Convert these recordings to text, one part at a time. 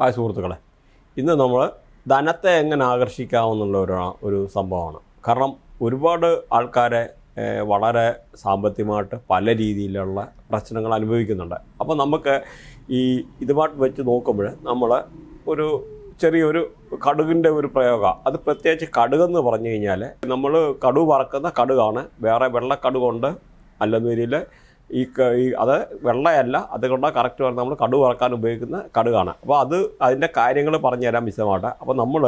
Hi സുഹൃത്തുക്കളെ. ഇന്ന് നമ്മൾ ധനത്തെ എങ്ങനെ ആകർഷിക്കാമെന്നുള്ള ഒരു ഒരു സംഭവമാണ്. കാരണം ഒരുപാട് ആൾക്കാരെ വളരെ സാമ്പത്തികമായിട്ട് പല രീതിയിലുള്ള പ്രശ്നങ്ങൾ അനുഭവിക്കുന്നുണ്ട്. അപ്പോൾ നമുക്ക് ഈ ഇതുമായിട്ട് വെച്ച് നോക്കുമ്പോൾ നമ്മൾ ഒരു ചെറിയൊരു കടുകിന്റെ ഒരു പ്രയോഗം. അത് പ്രത്യേകിച്ച് കടുകെന്ന് പറഞ്ഞു കഴിഞ്ഞാൽ നമ്മൾ കടുവ് വറക്കുന്ന കടുകാണ്. വേറെ വെള്ള കടുകുണ്ട് അല്ലെന്നതിൽ ഈ അത് വെള്ളയല്ല അതുകൊണ്ട് കറക്റ്റ് പറഞ്ഞാൽ നമ്മൾ കടു വറക്കാൻ ഉപയോഗിക്കുന്ന കടുകാണ്. അപ്പോൾ അത് അതിന്റെ കാര്യങ്ങൾ പറഞ്ഞുതരാൻ വിശദമായിട്ട് അപ്പോൾ നമ്മൾ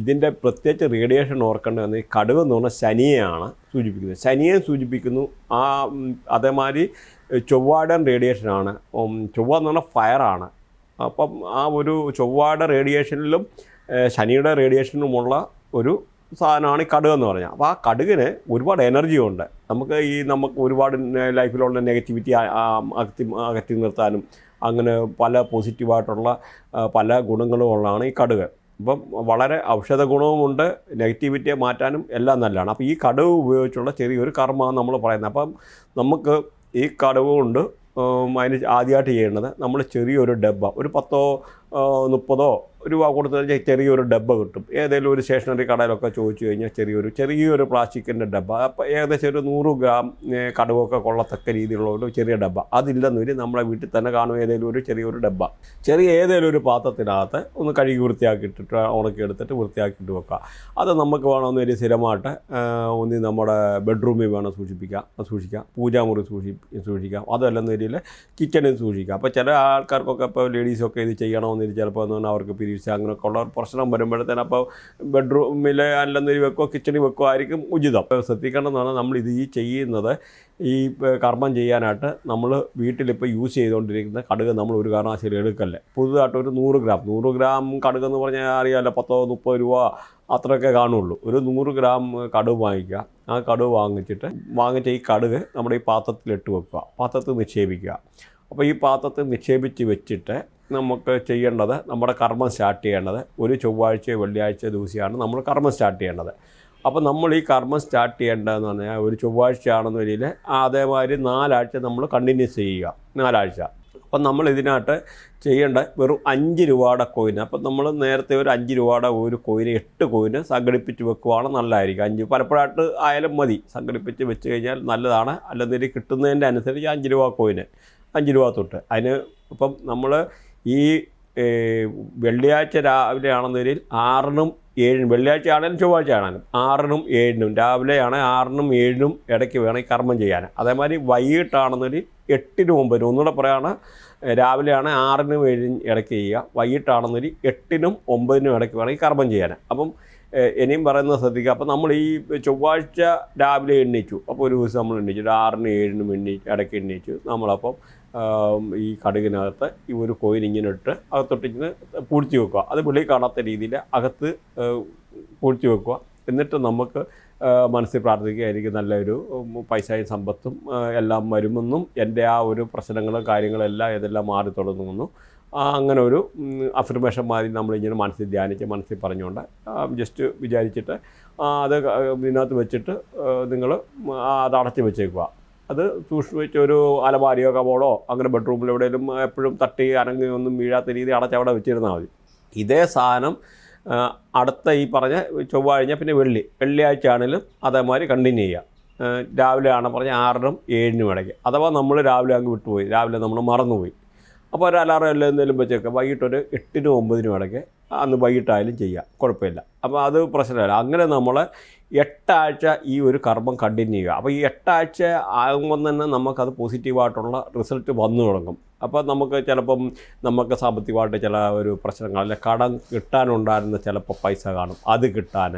ഇതിന്റെ പ്രത്യേകിച്ച് റേഡിയേഷൻ ഓർക്കേണ്ടതെന്ന് ഈ എന്ന് പറഞ്ഞാൽ ശനിയെയാണ് സൂചിപ്പിക്കുന്നത്. ശനിയെ സൂചിപ്പിക്കുന്നു. ആ അതേമാതിരി ചൊവ്വാടൻ റേഡിയേഷനാണ് ചൊവ്വ എന്ന് പറഞ്ഞാൽ ഫയറാണ് അപ്പം ആ ഒരു ചൊവ്വാട റേഡിയേഷനിലും ശനിയുടെ റേഡിയേഷനിലുമുള്ള ഒരു സാധനമാണ് ഈ കടുക് എന്ന് പറഞ്ഞാൽ അപ്പോൾ ആ കടുകിന് ഒരുപാട് എനർജി ഉണ്ട്. നമുക്ക് ഈ നമുക്ക് ഒരുപാട് ലൈഫിലുള്ള നെഗറ്റിവിറ്റി അകത്തി അകറ്റി നിർത്താനും അങ്ങനെ പല പോസിറ്റീവായിട്ടുള്ള പല ഗുണങ്ങളും ഉള്ളതാണ് ഈ കടുക്. അപ്പം വളരെ ഔഷധ ഗുണവുമുണ്ട് നെഗറ്റിവിറ്റിയെ മാറ്റാനും എല്ലാം നല്ലതാണ്. അപ്പോൾ ഈ കടുക് ഉപയോഗിച്ചുള്ള ചെറിയൊരു കർമ്മമാണ് നമ്മൾ പറയുന്നത്. അപ്പം നമുക്ക് ഈ കടുക് കൊണ്ട് അതിന് ആദ്യമായിട്ട് ചെയ്യേണ്ടത് നമ്മൾ ചെറിയൊരു ഡബ്ബ ഒരു പത്തോ മുപ്പതോ രൂപ കൊടുത്തു കഴിഞ്ഞാൽ ചെറിയൊരു ഡബ്ബ കിട്ടും. ഏതെങ്കിലും ഒരു സ്റ്റേഷനറി കടയിലൊക്കെ ചോദിച്ചു കഴിഞ്ഞാൽ ചെറിയൊരു ചെറിയൊരു പ്ലാസ്റ്റിക്കിന്റെ ഡബ്ബ. അപ്പോൾ ഏകദേശം ഒരു നൂറ് ഗ്രാം കടുവൊക്കെ കൊള്ളത്തക്ക രീതിയിലുള്ള ഒരു ചെറിയ ഡബ്ബ. അതില്ലെന്ന് വരും നമ്മളെ വീട്ടിൽ തന്നെ കാണും ഏതെങ്കിലും ഒരു ചെറിയൊരു ഡബ്ബ. ചെറിയ ഏതെങ്കിലും ഒരു പാത്രത്തിനകത്ത് ഒന്ന് കഴുകി വൃത്തിയാക്കിയിട്ടിട്ട് ഉണക്കി എടുത്തിട്ട് വൃത്തിയാക്കിയിട്ട് വെക്കുക അത് നമുക്ക് വേണമെന്ന് വേണമെന്നൊരു സ്ഥിരമായിട്ട് ഒന്ന് നമ്മുടെ ബെഡ്റൂമിൽ വേണം സൂക്ഷിപ്പിക്കാം സൂക്ഷിക്കാം. പൂജാമുറി സൂക്ഷി സൂക്ഷിക്കാം. അതല്ലെന്ന രീതിയിൽ കിച്ചണിൽ സൂക്ഷിക്കാം. അപ്പോൾ ചില ആൾക്കാർക്കൊക്കെ ഇപ്പോൾ ലേഡീസൊക്കെ ഇത് ചെയ്യണമെന്ന് ചിലപ്പോൾ അവർക്ക് പീരീഡ്സ് അങ്ങനെയൊക്കെ ഉള്ള പ്രശ്നം വരുമ്പോഴത്തേന് അപ്പോൾ ബെഡ്റൂമിൽ അല്ലെന്നൊരു വെക്കോ കിച്ചണിൽ വെക്കോ ആയിരിക്കും ഉചിതം. ശ്രദ്ധിക്കേണ്ടതെന്ന് പറഞ്ഞാൽ നമ്മൾ ഇത് ഈ ചെയ്യുന്നത്. ഈ കർമ്മം ചെയ്യാനായിട്ട് നമ്മൾ വീട്ടിലിപ്പോൾ യൂസ് ചെയ്തുകൊണ്ടിരിക്കുന്ന കടുക് നമ്മൾ ഒരു കാരണവശാലും എടുക്കല്ലേ. പുതുതായിട്ട് ഒരു നൂറ് ഗ്രാം. നൂറ് ഗ്രാം കടുക് എന്ന് പറഞ്ഞാൽ അറിയാമല്ലോ പത്തോ മുപ്പത് രൂപ അത്രയൊക്കെ കാണുള്ളൂ. ഒരു നൂറ് ഗ്രാം കടുക് വാങ്ങിക്കുക. ആ കടുക് വാങ്ങിച്ചിട്ട് വാങ്ങിച്ച ഈ കടുക് നമ്മുടെ ഈ പാത്രത്തിലിട്ട് വെക്കുക. പാത്രത്തിൽ നിക്ഷേപിക്കുക. അപ്പോൾ ഈ പാത്രത്തിൽ നിക്ഷേപിച്ച് വെച്ചിട്ട് നമുക്ക് ചെയ്യേണ്ടത് നമ്മുടെ കർമ്മം സ്റ്റാർട്ട് ചെയ്യേണ്ടത്. ഒരു ചൊവ്വാഴ്ച വെള്ളിയാഴ്ച ദിവസമാണ് നമ്മൾ കർമ്മം സ്റ്റാർട്ട് ചെയ്യേണ്ടത്. അപ്പോൾ നമ്മൾ ഈ കർമ്മം സ്റ്റാർട്ട് ചെയ്യേണ്ടതെന്ന് പറഞ്ഞാൽ ഒരു ചൊവ്വാഴ്ച ചൊവ്വാഴ്ചയാണെന്ന രീതിയിൽ അതേമാതിരി നാലാഴ്ച നമ്മൾ കണ്ടിന്യൂസ് ചെയ്യുക. നാലാഴ്ച. അപ്പം നമ്മൾ ഇതിനകത്ത് ചെയ്യേണ്ട വെറും അഞ്ച് രൂപയുടെ കോയിൻ അപ്പം നമ്മൾ നേരത്തെ ഒരു അഞ്ച് രൂപയുടെ ഒരു കോയിന് എട്ട് കോയിന് സംഘടിപ്പിച്ച് വെക്കുവാണ് നല്ലതായിരിക്കും. അഞ്ച് പലപ്പോഴായിട്ട് ആയാലും മതി. സംഘടിപ്പിച്ച് വെച്ച് കഴിഞ്ഞാൽ നല്ലതാണ്. അല്ലെങ്കിൽ കിട്ടുന്നതിന്റെ അനുസരിച്ച് അഞ്ച് രൂപ കോയിന് അഞ്ച് രൂപ തൊട്ട്. അതിന് ഇപ്പം നമ്മൾ ഈ വെള്ളിയാഴ്ച രാവിലെ ആണെന്നതിൽ ആറിനും ഏഴിനും വെള്ളിയാഴ്ച ആണെങ്കിലും ചൊവ്വാഴ്ച ആണെങ്കിലും ആറിനും ഏഴിനും രാവിലെയാണ് ആറിനും ഏഴിനും ഇടയ്ക്ക് വേണം കർമ്മം ചെയ്യാൻ. അതേമാതിരി വൈകിട്ടാണെന്നതിൽ എട്ടിനും ഒമ്പതിനും ഒന്നുകൂടെ പറയുകയാണ് രാവിലെയാണ് ആറിനും ഏഴിനും ഇടയ്ക്ക് ചെയ്യുക. വൈകിട്ടാണെന്നൊരു എട്ടിനും ഒമ്പതിനും ഇടയ്ക്ക് വേണം കർമ്മം ചെയ്യാൻ. അപ്പം ഇനിയും പറയുന്നത് ശ്രദ്ധിക്കുക. അപ്പം നമ്മൾ ഈ ചൊവ്വാഴ്ച രാവിലെ എണ്ണിച്ചു. അപ്പോൾ ഒരു ദിവസം നമ്മൾ എണ്ണിച്ചു. ആറിനും ഏഴിനും എണ്ണി ഇടയ്ക്ക് എണ്ണീച്ചു. നമ്മളപ്പം ഈ കടുകിനകത്ത് ഈ ഒരു കോയിൻ ഇങ്ങനെ ഇട്ട് അകത്തൊട്ടിങ്ങനെ പൂഴ്ത്തി വെക്കുക. അത് വെളിയിൽ കാണാത്ത രീതിയിൽ അകത്ത് പൂഴ്ത്തി വെക്കുക. എന്നിട്ട് നമുക്ക് മനസ്സിൽ പ്രാർത്ഥിക്കുക എനിക്ക് നല്ലൊരു പൈസയും സമ്പത്തും എല്ലാം വരുമെന്നും എന്റെ ആ ഒരു പ്രശ്നങ്ങളും കാര്യങ്ങളും എല്ലാം ഇതെല്ലാം മാറി തുടങ്ങുമെന്നും അങ്ങനെ ഒരു അഫർമേഷൻ മാതിരി നമ്മളിങ്ങനെ മനസ്സിൽ ധ്യാനിച്ച് മനസ്സിൽ പറഞ്ഞുകൊണ്ട് ജസ്റ്റ് വിചാരിച്ചിട്ട് അത് ഇതിനകത്ത് വെച്ചിട്ട് നിങ്ങൾ അത് അടച്ചു വെച്ചേക്കുക. അത് സൂക്ഷിച്ച് വെച്ച് ഒരു അലമാരിയോ കബോർഡോ അങ്ങനെ ബെഡ്റൂമിൽ എവിടെയെങ്കിലും എപ്പോഴും തട്ടി അനങ്ങി ഒന്നും വീഴാത്ത രീതി അടച്ചവിടെ വെച്ചിരുന്നാൽ മതി. ഇതേ സാധനം അടുത്ത ഈ പറഞ്ഞ ചൊവ്വാഴ്ച പിന്നെ വെള്ളി വെള്ളിയാഴ്ച ആണെങ്കിലും അതേമാതിരി കണ്ടിന്യൂ ചെയ്യുക ആ, രാവിലെ ആണ് പറഞ്ഞ ആറിനും ഏഴിനും ഇടയ്ക്ക്. അഥവാ നമ്മൾ രാവിലെ അങ്ങ് വിട്ടുപോയി രാവിലെ നമ്മൾ മറന്നുപോയി. അപ്പോൾ ഒരു അലാറം എല്ലാം എന്തെങ്കിലും വെച്ചേക്കാം. വൈകിട്ടൊരു എട്ടിനും ഒമ്പതിനും ഇടയ്ക്ക് അന്ന് വൈകിട്ടായാലും ചെയ്യാം. കുഴപ്പമില്ല. അപ്പോൾ അത് പ്രശ്നമല്ല. അങ്ങനെ നമ്മൾ എട്ടാഴ്ച ഈ ഒരു കർമ്മം കണ്ടിന്യൂ ചെയ്യുക. അപ്പോൾ ഈ എട്ടാഴ്ച ആകുമ്പോൾ തന്നെ നമുക്കത് പോസിറ്റീവായിട്ടുള്ള റിസൾട്ട് വന്നു തുടങ്ങും. അപ്പോൾ നമുക്ക് ചിലപ്പം നമുക്ക് സാമ്പത്തികമായിട്ട് ചില ഒരു പ്രശ്നങ്ങൾ അല്ലെ കടം കിട്ടാനുണ്ടായിരുന്ന ചിലപ്പോൾ പൈസ കാണും. അത് കിട്ടാൻ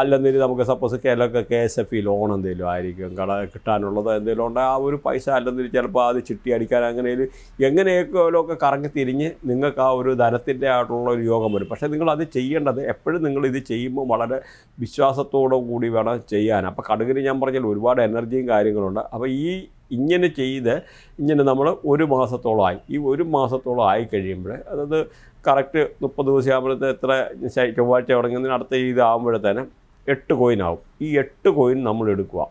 അല്ലെന്നിൽ നമുക്ക് suppose കേരളമൊക്കെ K S F E loan എന്തെങ്കിലും ആയിരിക്കും. കട കിട്ടാനുള്ളത് എന്തെങ്കിലും ഉണ്ട്. ആ ഒരു പൈസ അല്ലെന്നിൽ ചിലപ്പോൾ അത് ചിട്ടി അടിക്കാൻ അങ്ങനെ എങ്ങനെയൊക്കെ കറങ്ങി തിരിഞ്ഞ് നിങ്ങൾക്ക് ആ ഒരു ധനത്തിന്റെ ആയിട്ടുള്ള ഒരു യോഗം വരും. പക്ഷേ നിങ്ങൾ അത് ചെയ്യേണ്ടത് എപ്പോഴും നിങ്ങൾ ഇത് ചെയ്യുമ്പോൾ വളരെ വിശ്വാസത്തോടു കൂടി വേണം ചെയ്യാൻ. അപ്പോൾ കടുകിന് ഞാൻ പറഞ്ഞാൽ ഒരുപാട് എനർജിയും കാര്യങ്ങളുണ്ട്. അപ്പോൾ ഈ ഇങ്ങനെ ചെയ്ത് ഇങ്ങനെ നമ്മൾ ഒരു മാസത്തോളമായി. ഈ ഒരു മാസത്തോളം ആയി കഴിയുമ്പോൾ അതായത് കറക്റ്റ് മുപ്പത് ദിവസം ആകുമ്പോഴത്തെ എത്ര ചൊവ്വാഴ്ച തുടങ്ങുന്നതിന് അടുത്ത ഇതാകുമ്പോഴത്തേന് എട്ട് കോയിൻ ആവും. ഈ എട്ട് കോയിൻ നമ്മൾ എടുക്കുക.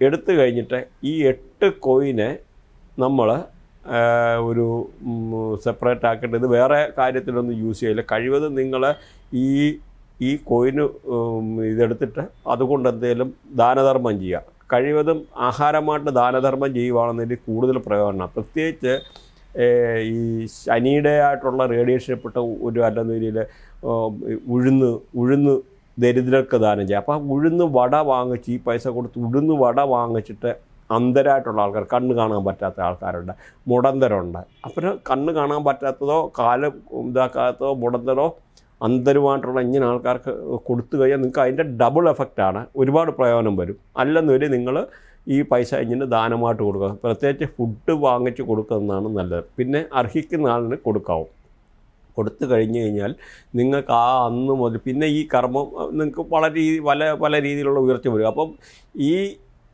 എടുത്തു കഴിഞ്ഞിട്ട് ഈ എട്ട് കോയിനെ നമ്മൾ ഒരു സെപ്പറേറ്റ് ആക്കിയിട്ട് ഇത് വേറെ കാര്യത്തിലൊന്നും യൂസ് ചെയ്യില്ല. കഴിവതും നിങ്ങൾ ഈ ഈ കോയിന് ഇതെടുത്തിട്ട് അതുകൊണ്ട് എന്തെങ്കിലും ദാനധർമ്മം ചെയ്യുക. കഴിവതും ആഹാരമായിട്ട് ദാനധർമ്മം ചെയ്യുവാണെന്നതിൽ കൂടുതൽ പ്രയോജനം പ്രത്യേകിച്ച് ഈ ശനിയുടെ ആയിട്ടുള്ള റേഡിയേഷൻ റേഡിയേഷൻപ്പെട്ട ഒരു അല്ലെന്ന രീതിയിൽ ഉഴുന്ന് ഉഴുന്ന് ദരിദ്രർക്ക് ദാനം ചെയ്യാം. അപ്പോൾ ഉഴുന്ന് വട വാങ്ങിച്ച് ഈ പൈസ കൊടുത്ത് ഉഴുന്ന് വട വാങ്ങിച്ചിട്ട് അന്ധരായിട്ടുള്ള ആൾക്കാർ കണ്ണ് കാണാൻ പറ്റാത്ത ആൾക്കാരുണ്ട് മുടന്തരുണ്ട്. അപ്പോൾ കണ്ണ് കാണാൻ പറ്റാത്തതോ കാൽ ഇതാക്കാത്തതോ മുടന്തരോ അന്ധരുമായിട്ടുള്ള ഇങ്ങനെ ആൾക്കാർക്ക് കൊടുത്തു കഴിഞ്ഞാൽ നിങ്ങൾക്ക് അതിന്റെ ഡബിൾ എഫക്റ്റാണ് ഒരുപാട് പ്രയോജനം വരും. അല്ലെന്നൊരു നിങ്ങൾ ഈ പൈസ ഇങ്ങനെ ദാനമായിട്ട് കൊടുക്കുക. പ്രത്യേകിച്ച് ഫുഡ് വാങ്ങിച്ച് കൊടുക്കുന്നതാണ് നല്ലത്. പിന്നെ അർഹിക്കുന്ന ആളിന് കൊടുക്കാവും. കൊടുത്തു കഴിഞ്ഞ് കഴിഞ്ഞാൽ നിങ്ങൾക്ക് ആ അന്ന് മുതൽ പിന്നെ ഈ കർമ്മം നിങ്ങൾക്ക് പല രീതി പല പല രീതിയിലുള്ള ഉയർച്ച വരും. അപ്പം ഈ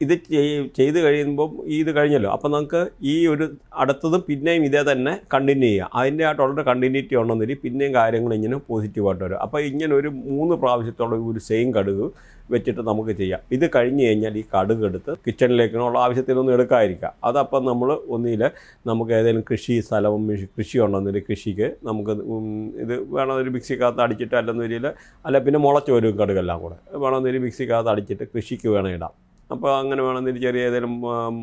ഇത് ചെയ്- ചെയ്ത് കഴിയുമ്പം ഇത് കഴിഞ്ഞല്ലോ. അപ്പം നമുക്ക് ഈ ഒരു അടുത്തതും പിന്നെയും ഇതേ തന്നെ കണ്ടിന്യൂ ചെയ്യാം. അതിന്റെ ആ ആയിട്ടുള്ള കണ്ടിന്യൂറ്റി ഉണ്ടെന്നില്ല പിന്നെയും കാര്യങ്ങൾ ഇങ്ങനെ പോസിറ്റീവായിട്ട് വരും. അപ്പോൾ ഇങ്ങനെ ഒരു മൂന്ന് പ്രാവശ്യത്തോളം ഒരു സെയിം കടുക് വെച്ചിട്ട് നമുക്ക് ചെയ്യാം. ഇത് കഴിഞ്ഞ് കഴിഞ്ഞാൽ ഈ കടുക് എടുത്ത് കിച്ചണിലേക്കുള്ള ആവശ്യത്തിനൊന്നും എടുക്കാതിരിക്കുക. അതപ്പം നമ്മൾ ഒന്നിൽ നമുക്ക് ഏതെങ്കിലും കൃഷി സ്ഥലവും കൃഷി ഉണ്ടെന്നൊരു കൃഷിക്ക് നമുക്ക് ഇത് വേണമെന്നൊരു മിക്സിക്കകത്ത് അടിച്ചിട്ട് അല്ലെന്നൊരിൽ അല്ല പിന്നെ മുളച്ച് വരും കടുകെല്ലാം കൂടെ വേണമെന്നൊരു മിക്സിക്കകത്ത് അടിച്ചിട്ട് കൃഷിക്ക് വേണം ഇടാം. അപ്പോൾ അങ്ങനെ വേണമെന്നൊരു ചെറിയ ഏതെങ്കിലും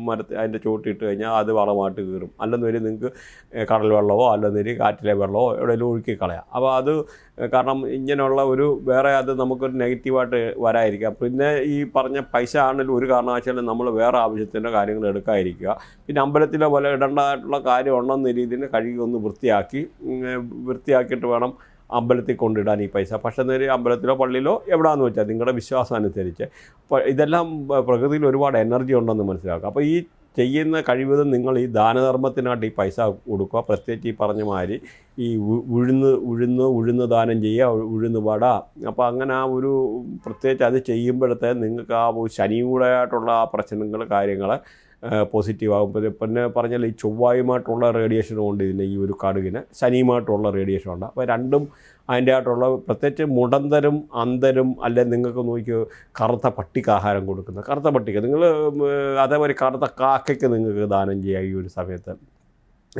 മരത്തിൽ അതിന്റെ ചോട്ടിട്ട് കഴിഞ്ഞാൽ അത് വളമായിട്ട് കീറും. അല്ലെന്നൊരു നിങ്ങൾക്ക് കടൽ വെള്ളമോ അല്ലെന്നൊരു കാറ്റിലെ വെള്ളമോ എവിടെയെങ്കിലും ഒഴുക്കി കളയാം. അപ്പോൾ അത് കാരണം ഇങ്ങനെയുള്ള ഒരു വേറെ അത് നമുക്കൊരു നെഗറ്റീവായിട്ട് വരാതിരിക്കാം പിന്നെ ഈ പറഞ്ഞ പൈസ ആണെങ്കിലും ഒരു കാരണവശാലും നമ്മൾ വേറെ ആവശ്യത്തിന്റെ കാര്യങ്ങൾ എടുക്കാതിരിക്കുക. പിന്നെ അമ്പലത്തിലെ പോലെ ഇടേണ്ടതായിട്ടുള്ള കാര്യം ഉണ്ടെന്ന രീതിയിൽ കഴുകി ഒന്ന് വൃത്തിയാക്കി വൃത്തിയാക്കിയിട്ട് വേണം അമ്പലത്തിൽ കൊണ്ടിടാൻ ഈ പൈസ. പക്ഷേ നേരെ അമ്പലത്തിലോ പള്ളിയിലോ എവിടെയാണെന്ന് വെച്ചാൽ നിങ്ങളുടെ വിശ്വാസം അനുസരിച്ച് ഇതെല്ലാം പ്രകൃതിയിൽ ഒരുപാട് എനർജി ഉണ്ടെന്ന് മനസ്സിലാക്കുക. അപ്പോൾ ഈ ചെയ്യുന്ന കഴിവതും നിങ്ങൾ ഈ ദാനധർമ്മത്തിനായിട്ട് ഈ പൈസ കൊടുക്കുക. പ്രത്യേകിച്ച് ഈ പറഞ്ഞ മാതിരി ഈ ഉഴുന്ന് ഉഴുന്ന് ഉഴുന്ന് ദാനം ചെയ്യുക ഉഴുന്ന് വട. അപ്പോൾ അങ്ങനെ ആ ഒരു പ്രത്യേകിച്ച് അത് ചെയ്യുമ്പോഴത്തെ നിങ്ങൾക്ക് ആ ഒരു ശനിയും കൂടെ ആയിട്ടുള്ള ആ പ്രശ്നങ്ങൾ കാര്യങ്ങൾ പോസിറ്റീവ് ആകുമ്പോൾ പിന്നെ പറഞ്ഞാൽ ഈ ചൊവ്വായുമായിട്ടുള്ള റേഡിയേഷൻ ഉണ്ട് ഇതിന് ഈ ഒരു കടുകിന് ശനിയുമായിട്ടുള്ള റേഡിയേഷൻ ഉണ്ട്. അപ്പോൾ രണ്ടും അതിന്റെ ആയിട്ടുള്ള പ്രത്യേകിച്ച് മുടന്തരും അന്തരും അല്ലെ നിങ്ങൾക്ക് നോക്കി കറുത്ത പട്ടിക്ക് ആഹാരം കൊടുക്കുന്ന കറുത്ത പട്ടിക്ക്. നിങ്ങൾ അതേപോലെ കറുത്ത കാക്കയ്ക്ക് നിങ്ങൾക്ക് ദാനം ചെയ്യുക ഈ ഒരു സമയത്ത്.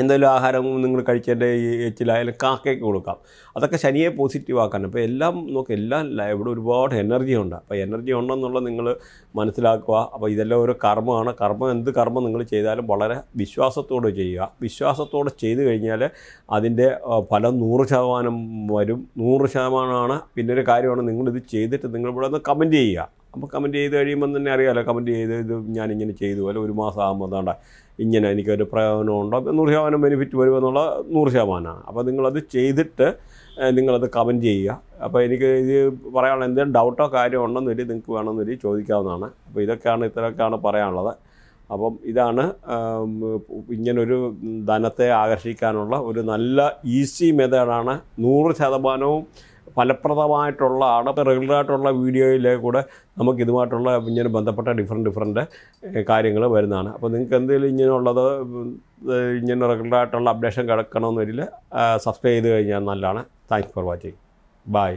എന്തെങ്കിലും ആഹാരം നിങ്ങൾ കഴിച്ചതിന്റെ ഈ എച്ചിലായാലും കാക്കയ്ക്ക് കൊടുക്കാം. അതൊക്കെ ശനിയെ പോസിറ്റീവ് ആക്കാൻ അപ്പോൾ എല്ലാം നോക്കി എല്ലാം ഇവിടെ ഒരുപാട് എനർജി ഉണ്ട്. അപ്പോൾ എനർജി ഉണ്ടെന്നുള്ളത് നിങ്ങൾ മനസ്സിലാക്കുക. അപ്പോൾ ഇതെല്ലാം ഒരു കർമ്മമാണ്. കർമ്മം എന്ത് കർമ്മം നിങ്ങൾ ചെയ്താലും വളരെ വിശ്വാസത്തോടെ ചെയ്യുക. വിശ്വാസത്തോടെ ചെയ്തു കഴിഞ്ഞാൽ അതിന്റെ ഫലം നൂറ് ശതമാനം വരും. നൂറ് ശതമാനമാണ്. പിന്നൊരു കാര്യമാണ് നിങ്ങളിത് ചെയ്തിട്ട് നിങ്ങൾ ഇവിടെ ഒന്ന് കമന്റ് ചെയ്യുക. അപ്പോൾ കമന്റ് ചെയ്ത് കഴിയുമ്പോൾ തന്നെ അറിയാമല്ലോ കമന്റ് ചെയ്ത് ഇത് ഞാനിങ്ങനെ ചെയ്തു. അല്ല ഒരു മാസം ആകുമ്പോൾ അതാണ്ട ഇങ്ങനെ എനിക്കൊരു പ്രയോജനമുണ്ടോ? നൂറ് ശതമാനം ബെനിഫിറ്റ് വരുമെന്നുള്ള നൂറ് ശതമാനമാണ്. അപ്പോൾ നിങ്ങളത് ചെയ്തിട്ട് നിങ്ങളത് കമന്റ് ചെയ്യുക. അപ്പോൾ എനിക്ക് ഇത് പറയാനുള്ള എന്തെങ്കിലും ഡൗട്ടോ കാര്യമോ ഉണ്ടെന്നൊരു നിങ്ങൾക്ക് വേണമെന്നൊരു ചോദിക്കാവുന്നതാണ്. അപ്പോൾ ഇതൊക്കെയാണ് ഇത്രയൊക്കെയാണ് പറയാനുള്ളത്. അപ്പം ഇതാണ് ഇങ്ങനൊരു ധനത്തെ ആകർഷിക്കാനുള്ള ഒരു നല്ല ഈസി മെത്തേഡാണ് നൂറ് ശതമാനവും ഫലപ്രദമായിട്ടുള്ള ആണ് റെഗുലറായിട്ടുള്ള വീഡിയോയിലെ കൂടെ നമുക്ക് ഇതുമായിട്ടുള്ള ഇങ്ങനെ ബന്ധപ്പെട്ട ഡിഫറെന്റ് ഡിഫറെന്റ് കാര്യങ്ങൾ വരുന്നതാണ്. അപ്പോൾ നിങ്ങൾക്ക് എന്തെങ്കിലും ഇങ്ങനെയുള്ളത് ഇങ്ങനെ റെഗുലറായിട്ടുള്ള അപ്ഡേഷൻ കിടക്കണമെന്ന് വരില്ല സബ്സ്ക്രൈബ് ചെയ്ത് കഴിഞ്ഞാൽ നല്ലതാണ്. Thanks for watching bye